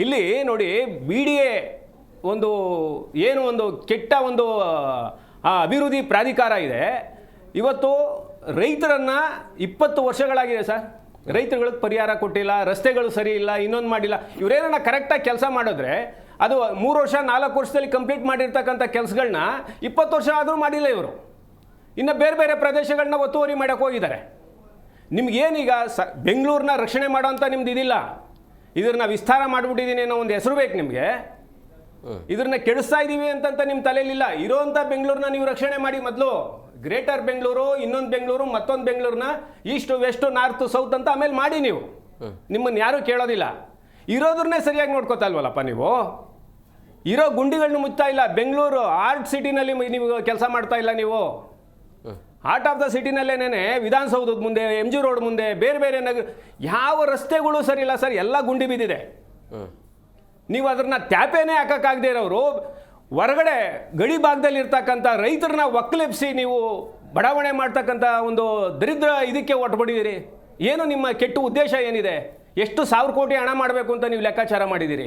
ಇಲ್ಲಿ ನೋಡಿ B D A ಒಂದು ಏನು ಒಂದು ಕೆಟ್ಟ ಒಂದು ಆ, ಅಭಿವೃದ್ಧಿ ಪ್ರಾಧಿಕಾರ ಇದೆ. ಇವತ್ತು ರೈತರನ್ನು ಇಪ್ಪತ್ತು ವರ್ಷಗಳಾಗಿದೆ ಸರ್. ರೈತರುಗಳಿಗೆ ಪರಿಹಾರ ಕೊಟ್ಟಿಲ್ಲ ರಸ್ತೆಗಳು ಸರಿ ಇಲ್ಲ ಇನ್ನೊಂದು ಮಾಡಿಲ್ಲ. ಇವರೇನ ಕರೆಕ್ಟಾಗಿ ಕೆಲಸ ಮಾಡಿದ್ರೆ ಅದು ಮೂರು ವರ್ಷ ನಾಲ್ಕು ವರ್ಷದಲ್ಲಿ ಕಂಪ್ಲೀಟ್ ಮಾಡಿರ್ತಕ್ಕಂಥ ಕೆಲಸಗಳನ್ನ ಇಪ್ಪತ್ತು ವರ್ಷ ಆದರೂ ಮಾಡಿಲ್ಲ ಇವರು. ಇನ್ನು ಬೇರೆ ಬೇರೆ ಪ್ರದೇಶಗಳನ್ನ ಒತ್ತುವರಿ ಮಾಡೋಕೆ ಹೋಗಿದ್ದಾರೆ. ನಿಮಗೇನೀಗ ಸ ಬೆಂಗಳೂರನ್ನ ರಕ್ಷಣೆ ಮಾಡೋಂಥ ನಿಮ್ದು ಇದಿಲ್ಲ ಇದನ್ನ ವಿಸ್ತಾರ ಮಾಡಿಬಿಟ್ಟಿದ್ದೀನಿ ಅನ್ನೋ ಒಂದು ಹೆಸರು ಬೇಕು ನಿಮಗೆ. ಇದನ್ನ ಕೆಡಿಸ್ತಾ ಇದ್ದೀವಿ ಅಂತಂತ ನಿಮ್ಮ ತಲೆಯಲ್ಲಿಲ್ಲ. ಇರೋಂಥ ಬೆಂಗಳೂರನ್ನ ನೀವು ರಕ್ಷಣೆ ಮಾಡಿ ಮೊದಲು. ಗ್ರೇಟರ್ ಬೆಂಗಳೂರು ಇನ್ನೊಂದು ಬೆಂಗಳೂರು ಮತ್ತೊಂದು ಬೆಂಗಳೂರನ್ನ ಈಸ್ಟ್ ವೆಸ್ಟು ನಾರ್ತ್ ಸೌತ್ ಅಂತ ಆಮೇಲೆ ಮಾಡಿ ನೀವು. ನಿಮ್ಮನ್ನು ಯಾರೂ ಕೇಳೋದಿಲ್ಲ. ಇರೋದ್ರನ್ನೇ ಸರಿಯಾಗಿ ನೋಡ್ಕೋತಾ ಇಲ್ವಲ್ಲಪ್ಪ ನೀವು? ಇರೋ ಗುಂಡಿಗಳನ್ನ ಮುಚ್ತಾ ಇಲ್ಲ. ಬೆಂಗಳೂರು ಆರ್ಟ್ ಸಿಟಿನಲ್ಲಿ ನೀವು ಕೆಲಸ ಮಾಡ್ತಾ ಇಲ್ಲ ನೀವು. ಹಾರ್ಟ್ ಆಫ್ ದ ಸಿಟಿನಲ್ಲೇನೇ ವಿಧಾನಸೌಧದ ಮುಂದೆ ಎಂ ಜಿ ರೋಡ್ ಮುಂದೆ, ಬೇರೆ ಬೇರೆ ನಗರ ಯಾವ ರಸ್ತೆಗಳು ಸರಿ ಇಲ್ಲ ಸರ್, ಎಲ್ಲ ಗುಂಡಿ ಬಿದ್ದಿದೆ. ನೀವು ಅದನ್ನ ತ್ಯಾಪೇನೇ ಹಾಕೋಕ್ಕಾಗದೇ ಇರೋರು, ಹೊರಗಡೆ ಗಡಿ ಭಾಗದಲ್ಲಿ ಇರ್ತಕ್ಕಂಥ ರೈತರನ್ನ ಒಕ್ಕಲೆಪ್ಸಿ ನೀವು ಬಡಾವಣೆ ಮಾಡ್ತಕ್ಕಂಥ ಒಂದು ದರಿದ್ರ ಇದಕ್ಕೆ ಒಟ್ಟುಬಿಟ್ಟಿದ್ದೀರಿ ಏನು ನಿಮ್ಮ ಕೆಟ್ಟ ಉದ್ದೇಶ ಏನಿದೆ? ಎಷ್ಟು ಸಾವಿರ ಕೋಟಿ ಹಣ ಮಾಡಬೇಕು ಅಂತ ನೀವು ಲೆಕ್ಕಾಚಾರ ಮಾಡಿದ್ದೀರಿ.